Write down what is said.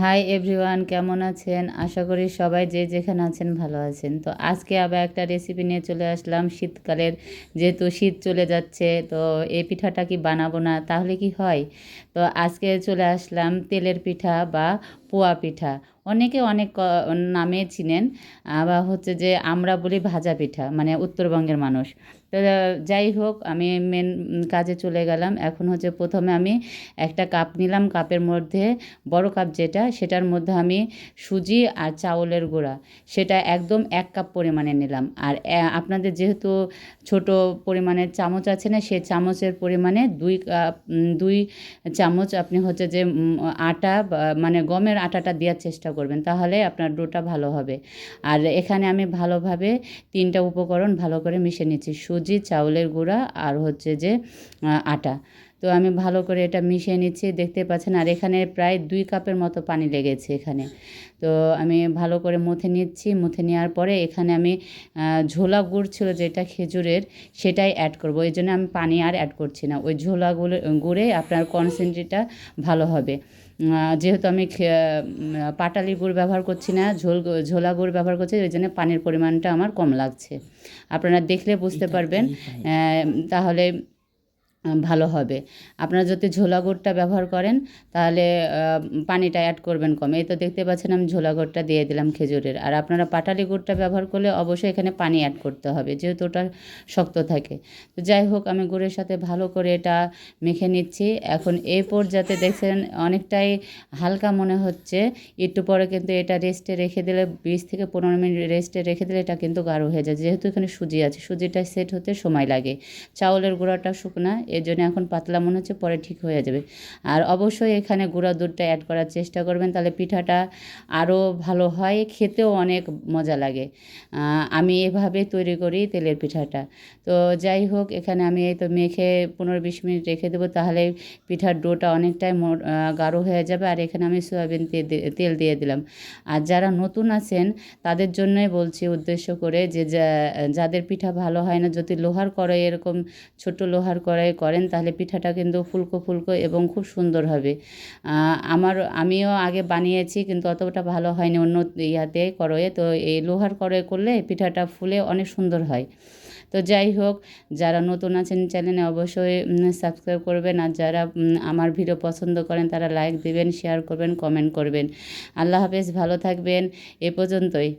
Hi everyone কেমন আছেন? আশা করি সবাই যে যেখানে আছেন ভালো আছেন। তো আজকে আবার একটা রেসিপি নিয়ে চলে আসলাম। শীতকালের যেহেতু শীত চলে যাচ্ছে, তো এই পিঠাটা কি বানাবো না, তাহলে কি হয়? তো আজকে চলে আসলাম তেলের পিঠা বা পোয়া পিঠা। অনেকে অনেক নামে চিনেন আবার হচ্ছে যে আমরা বলি ভাজা পিঠা মানে উত্তরবঙ্গের মানুষ। তো যাই হোক, আমি মেন কাজে চলে গেলাম। এখন হচ্ছে প্রথমে আমি একটা কাপ নিলাম। কাপের মধ্যে বড় কাপ যেটা, সেটার মধ্যে আমি সুজি আর চাউলের গুঁড়া। সেটা একদম এক কাপ পরিমাণে নিলাম। আর আপনাদের যেহেতু ছোট পরিমাণের চামচ আছে না সেই চামচের পরিমাণে দুই কাপ দুই চামচ আপনি হচ্ছে যে আটা মানে গমের আটাটা দেওয়ার চেষ্টা করবেন, তাহলে আপনার ডোটা ভালো হবে। আর এখানে আমি ভালোভাবে তিনটা উপকরণ ভালো করে মিশে নিচ্ছি, সুজি, চাউলের গুঁড়া আর হচ্ছে যে আটা। তো আমি ভালো করে এটা মিশিয়ে নিচ্ছি দেখতে পাচ্ছেন। আর এখানে প্রায় দুই কাপের মতো পানি লেগেছে এখানে। তো আমি ভালো করে মুথে নিচ্ছি মুথে নেওয়ার পরে এখানে আমি ঝোলা গুড় ছিল যেটা খেজুরের সেটাই অ্যাড করব। এই জন্য আমি পানি আর অ্যাড করছি না। ওই ঝোলা গুড়ে গুড়ে আপনার কনসেন্ট্রেটটা ভালো হবে। যেহেতু আমি পাটালি গুড় ব্যবহার করছি না ঝোল ঝোলা গুড় ব্যবহার করছি ওই জন্য পানির পরিমাণটা আমার কম লাগছে। আপনারা দেখলে বুঝতে পারবেন। তাহলে ভালো হবে। আপনারা যদি ঝোলা গুড়টা ব্যবহার করেন, তাহলে পানিটা অ্যাড করবেন কম। এই তো দেখতে পাচ্ছেন আমি ঝোলা গুড়টা দিয়ে দিলাম খেজুরের। আর আপনারা পাটালি গুড়টা ব্যবহার করলে অবশ্যই এখানে পানি অ্যাড করতে হবে, যেহেতু ওটা শক্ত থাকে। তো যাই হোক, আমি গুড়ের সাথে ভালো করে এটা মেখে নিচ্ছি। এখন এই পর্যাতে দেখছেন, অনেকটাই হালকা মনে হচ্ছে। একটু পরে কিন্তু এটা রেস্টে রেখে দিলে, বিশ থেকে পনেরো মিনিট রেস্টে রেখে দিলে এটা কিন্তু গাঢ় হয়ে যায়। যেহেতু এখানে সুজি আছে, সুজিটা সেট হতে সময় লাগে। চাউলের গুঁড়াটা শুকনা এর জন্য এখন পাতলা মনে হচ্ছে, পরে ঠিক হয়ে যাবে। আর অবশ্যই এখানে গুঁড়া দুধটা অ্যাড করার চেষ্টা করবেন, তাহলে পিঠাটা আরও ভালো হয়, খেতেও অনেক মজা লাগে। আমি এভাবে তৈরি করি তেলের পিঠাটা। তো যাই হোক, এখানে আমি এই তো মেখে পনেরো বিশ মিনিট রেখে দেবো, তাহলে পিঠার ডোটা অনেকটাই গাঢ় হয়ে যাবে। আর এখানে আমি সয়াবিন তেল দিয়ে দিলাম। আর যারা নতুন আছেন, তাদের জন্যই বলছি, উদ্দেশ্য করে যে যা- যাদের পিঠা ভালো হয় না, যদি লোহার কড়াই এরকম ছোট লোহার কড়াই করেন, তাহলে পিঠাটা কিন্তু ফুলকো ফুলকো এবং খুব সুন্দর হবে। আমার, আমিও আগে বানিয়েছি কিন্তু অতটা ভালো হয়নি অন্য ইয়াতে কড়াইয়ে। তো এই লোহার কড়াই করলে পিঠাটা ফুলে অনেক সুন্দর হয়। তো যাই হোক, যারা নতুন আছেন চ্যানেলে অবশ্যই সাবস্ক্রাইব করবেন। আর যারা আমার ভিডিও পছন্দ করেন, তারা লাইক দিবেন শেয়ার করবেন কমেন্ট করবেন। আল্লাহ হাফেজ, ভালো থাকবেন। এ পর্যন্তই।